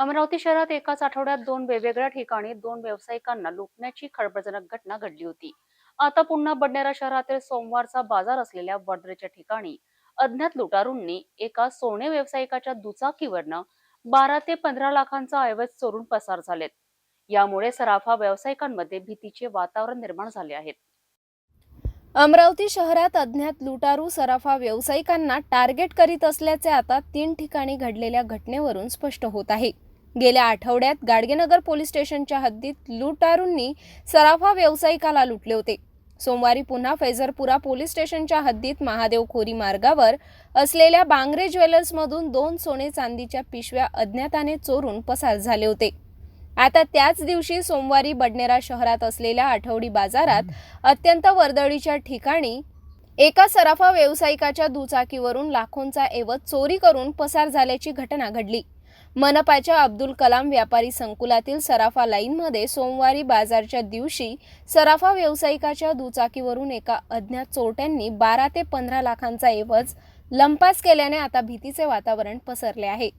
अमरावती शहरात एकाच आठवड्यात दोन वेगवेगळ्या ठिकाणी दोन व्यावसायिकांना लुटण्याची खळबळजनक घटना घडली होती. आता पुन्हा बडनेरा शहरातील सोमवारचा बाजार असलेल्या वडरेच्या ठिकाणी अज्ञात लुटारूंनी एका सोने व्यावसायिकाच्या दुचाकीवरनं बारा ते पंधरा लाखांचा ऐवज चोरून पसार झालेत. यामुळे सराफा व्यावसायिकांमध्ये भीतीचे वातावरण निर्माण झाले आहे. अमरावती शहरात अज्ञात लुटारू सराफा व्यावसायिकांना टार्गेट करीत असल्याचे आता तीन ठिकाणी घडलेल्या घटनेवरून स्पष्ट होत आहे. गेल्या आठवड्यात गाडगेनगर पोलीस स्टेशनच्या हद्दीत लुटारूंनी सराफा व्यावसायिकाला लुटले होते. सोमवारी पुन्हा फैजरपुरा पोलीस स्टेशनच्या हद्दीत महादेव खोरी मार्गावर असलेल्या बांगरे ज्वेलर्समधून दोन सोने चांदीच्या पिशव्या अज्ञाताने चोरून पसार झाले होते. आता त्याच दिवशी सोमवारी बडनेरा शहरात असलेल्या आठवडी बाजारात अत्यंत वर्दळीच्या ठिकाणी एका सराफा व्यावसायिकाच्या दुचाकीवरून लाखोंचा ऐवज चोरी करून पसार झाल्याची घटना घडली. मनपाच्या अब्दुल कलाम व्यापारी संकुलातील सराफा लाईनमध्ये सोमवारी बाजारच्या दिवशी सराफा व्यावसायिकाच्या दुचाकीवरून एका अज्ञात चोरट्यांनी बारा ते पंधरा लाखांचा ऐवज लंपास केल्याने आता भीतीचे वातावरण पसरले आहे.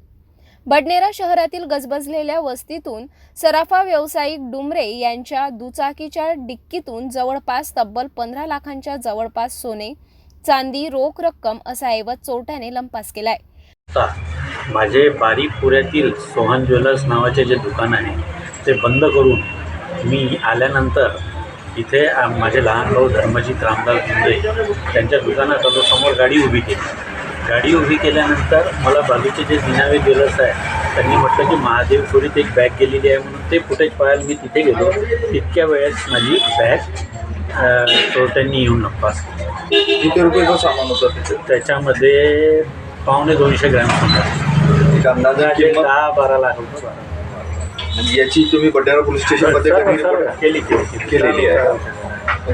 बडनेरा शहरातील गजबजलेल्या वस्तीतून सराफा व्यावसायिक डुमरे यांच्या दुचाकीच्या डिक्कीतून जवळपास तब्बल पंधरा लाखांच्या जवळपास सोने चांदी रोख रक्कम असा ऐवज चोरट्याने लंपास केलाय. माझे बारीपुऱ्यातील सोहन ज्वेलर्स नावाचे जे दुकान आहे ते बंद करून मी आल्यानंतर इथे माझे लहान भाऊ धर्मजित रामदास गुंडे त्यांच्या दुकानासमोर गाडी उभी केली. गाडी उभी केल्यानंतर मला बाजूचे जे दिनावे ज्वेलर्स आहे त्यांनी म्हटलं की महादेव खोरीत एक बॅग गेलेली आहे म्हणून ते फुटेज पाहायला मी तिथे गेलो. तितक्या वेळेस माझी बॅग चोरट्यांनी येऊन नपास. किती रुपयाचं सामान होतं त्याच्यामध्ये पावणे दोनशे ग्रॅम सोनं एक अंदाजे अंदाजे किंमत? दहा बारा लाख रुपये. बारा. आणि याची तुम्ही बंडारा पोलीस स्टेशनमध्ये केली केली केलेली आहे.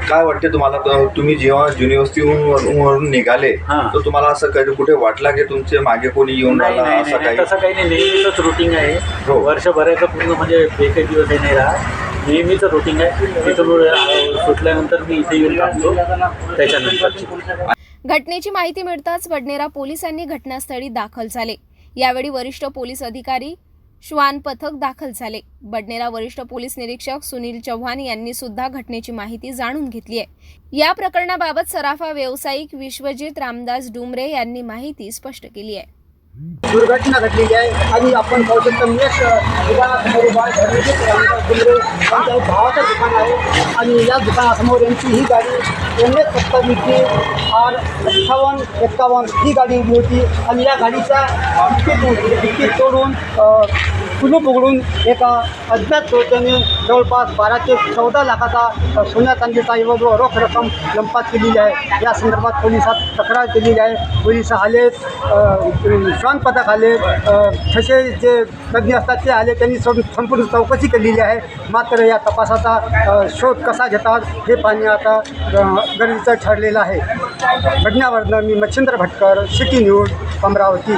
काय वाटते तुम्हाला तर तुम्ही जेव्हा युनिव्हर्सिटीहून वरून वरून निघाले हां. तर तुम्हाला असं कधी कुठे वाटला की तुमचे मागे कोणी येऊन नाही राहिला नाही असं नाही, काही? तसं काही नाही. नेहमीच रुटीन आहे. हो. वर्षभराचं पूर्ण म्हणजे एकही दिवस हे नाही राहत. नेहमीच रुटीन आहे. तिथून अ, सुटल्यानंतर मी इथे येऊन थांबतो. त्याच्यानंतरची. घटनेची माहिती मिळताच बडनेरा पोलिसांनी घटनास्थळी दाखल झाले. यावेळी वरिष्ठ पोलीस अधिकारी श्वान पथक दाखल झाले. बडनेरा वरिष्ठ पोलीस निरीक्षक सुनील चव्हाण यांनी सुद्धा घटनेची माहिती जाणून घेतली आहे. या प्रकरणाबाबत सराफा व्यावसायिक विश्वजित रामदास डुमरे यांनी माहिती स्पष्ट केली आहे. दुर्घटना घडलेली आहे आणि आपण पाहू शकतो दुकानासमोर एक भावाचं दुकान आहे. आणि या दुकानासमोर यांची ही गाडी एम एस सत्तावीसची आर अठ्ठावन्न एक्कावन्न ही गाडी उभी होती. आणि या गाडीचा डिक्कीतून डिक्कीत तोडून कुलूप उघडून एका अज्ञात चोरट्याने जवळपास बारा ते चौदा लाखाचा सोन्या चांदीचा एवढ व रोख रक्कम लंपात केलेली आहे. या संदर्भात पोलिसात तक्रार केलेली आहे. पोलीस आले श्वान पथक आले अ, तसे जे तज्ज्ञ असतात ते आले त्यांनी संपूर्ण चौकशी केलेली आहे. मात्र या तपासाचा शोध कसा घेतात हे पाहणे आता गरजेचं ठरलेलं आहे. घटनावरनं मी मच्छिंद्र भटकर सिटी न्यूज अमरावती.